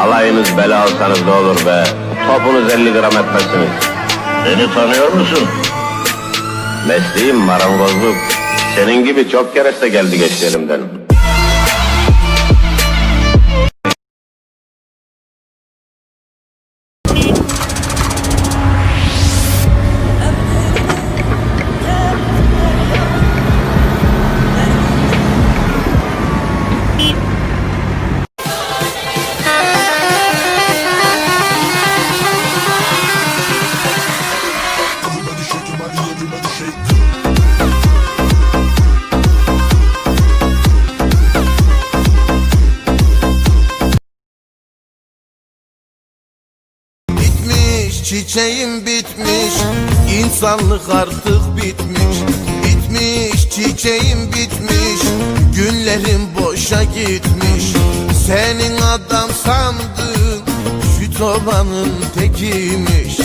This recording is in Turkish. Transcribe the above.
Alayınız bela alsanız ne olur be. Topunuz 50 gram etmezsiniz. Beni tanıyor musun? Mesleğim marangozluk. Senin gibi çok kereste geldi geçti elimden. Çiçeğim bitmiş insanlık artık bitmiş. Bitmiş çiçeğim bitmiş Günlerim boşa gitmiş. Senin adam sandığın Şu çobanın tekiymiş.